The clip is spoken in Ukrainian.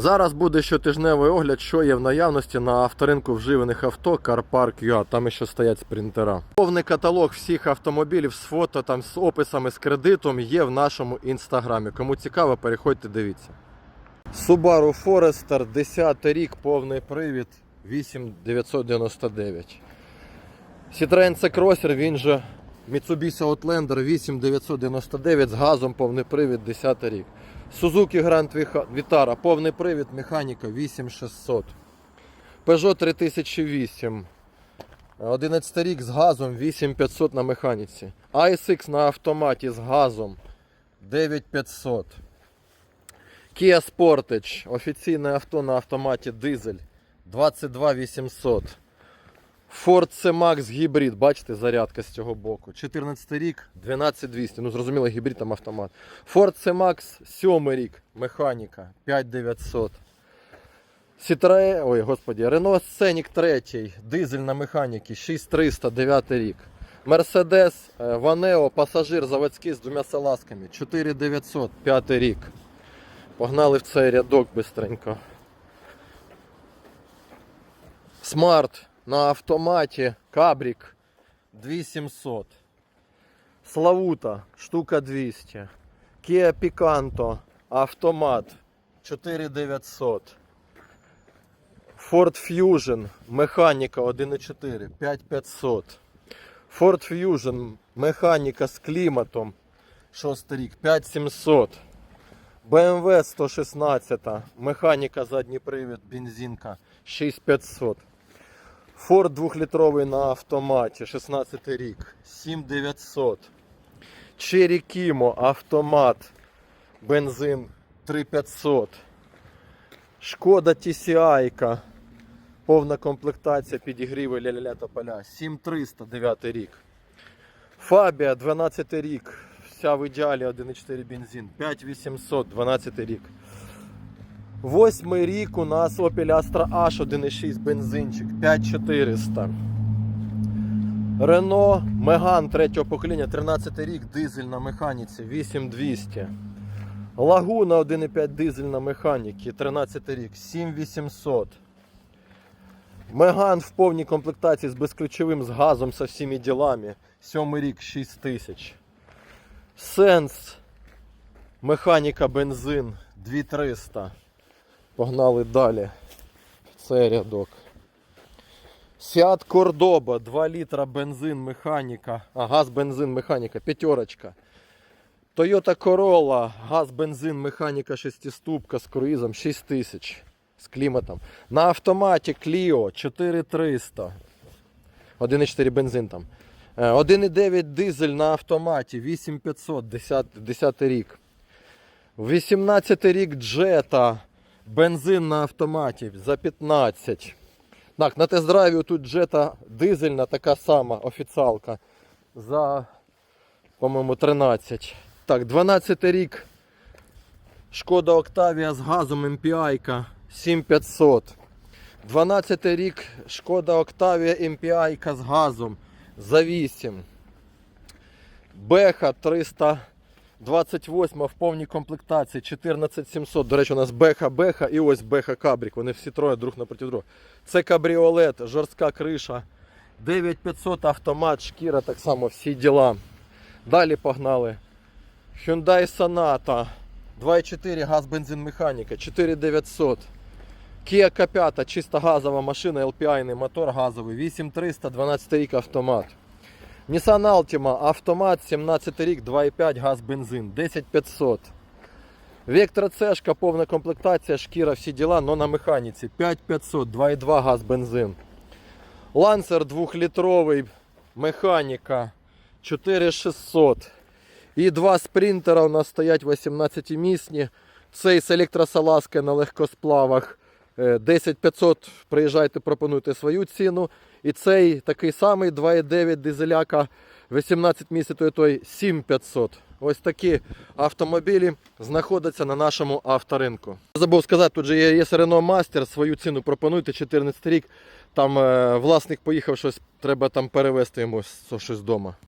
Зараз буде щотижневий огляд, що є в наявності на авторинку вживаних авто CarPark UA. Там ще стоять спринтера. Повний каталог всіх автомобілів з фото, там з описами, з кредитом є в нашому інстаграмі. Кому цікаво, переходьте, дивіться. Subaru Forester, 10 рік, повний привід, 8999. Citroen C-Crosser, він же Mitsubishi Outlander 8999 з газом повний привід 10 рік. Suzuki Grand Vitara, повний привід, механіка 8600. Peugeot 3008. 11 рік з газом 8500 на механіці. ASX на автоматі з газом 9500. Kia Sportage, офіційне авто на автоматі дизель 22800. Ford C-Max гібрид, бачите, зарядка з цього боку. 14 рік, 12200. Ну, зрозуміло, гібрид там автомат. Ford C-Max 7 рік, механіка 5900. Citroen, ой, господі, Renault Scenic 3, дизель на механіки 6300, 9 рік. Mercedes е, Vaneo, пасажир заводський з двома салазками 4900, 5 рік. Погнали в цей рядок бистренько. Смарт на автоматі Кабрік 2700. Славута штука 200. Kia Picanto автомат 4900. Ford Fusion механіка 1.4 5500. Ford Fusion механіка з кліматом 6 рік 5700. BMW 116, механіка задній привід, бензинка 6500. Ford 2-літровий на автоматі, 16 рік, 7900. Cherry Kimo автомат, бензин 3500. Шкода TCI, повна комплектація підігріви ля-ля-ля тополя, 7300, 9 рік. Фабія 12 рік, вся в ідеалі 1,4 бензин, 5800, 12 рік. Восьмий рік у нас Opel Astra H 1,6 бензинчик 5400. Renault Megane третього покоління, 13 рік, дизель на механіці 8200. Лагуна 1,5 дизель на механіки, 13 рік, 7800. Меган в повній комплектації з безключовим з газом со всіми ділами. 7 рік 6000. Сенс. Механіка бензин 2300. Погнали далі. Це рядок. Seat Cordoba, 2 літра бензин, механіка. А, газ, бензин, механіка, п'ятерочка. Toyota Corolla, газ, бензин, механіка, шестиступка з круїзом 6000 з кліматом. На автоматі Clio 4300. 1,4 бензин там. Е, 1,9 дизель на автоматі 8500, 10, 10 рік. 18 рік Jetta. Бензин на автоматі за 15. Так, на тест-драйві тут джета дизельна, така сама офіціалка. За, по-моєму, 13. Так, 12 рік. Шкода Октавія з газом MPI 7500. 12 рік Шкода Октавія MPI з газом за 8. Беха 328 в повній комплектації 14700. До речі, у нас Беха Беха і ось Беха Кабрік. Вони всі троє друг напроти друга. Це кабріолет, жорстка криша. 9500 автомат, шкіра, так само всі діла. Далі погнали. Hyundai Sonata 2.4 газ бензин механіка 4900. Kia K5 чисто газова машина, LPI мотор газовий 8300, 12 рік автомат. Nissan Altima автомат 17 рік 2.5 газ бензин 10500. Vectra C, повна комплектація, шкіра, всі діла, но на механіці 5500, 2.2 газ бензин. Lancer 2-літровий, механіка 4600. І два спринтера у нас стоять 18-місні. Цей з електросалазкою на легкосплавах. Е, 10500 приїжджайте, пропонуйте свою ціну. І цей такий самий 2,9 дизеляка 18 місяців той, той 7500. Ось такі автомобілі знаходяться на нашому авторинку. Забув сказати, тут же є Renault Master, свою ціну пропонуйте, 14 рік. Там е, власник поїхав щось, треба там перевезти йому щось вдома.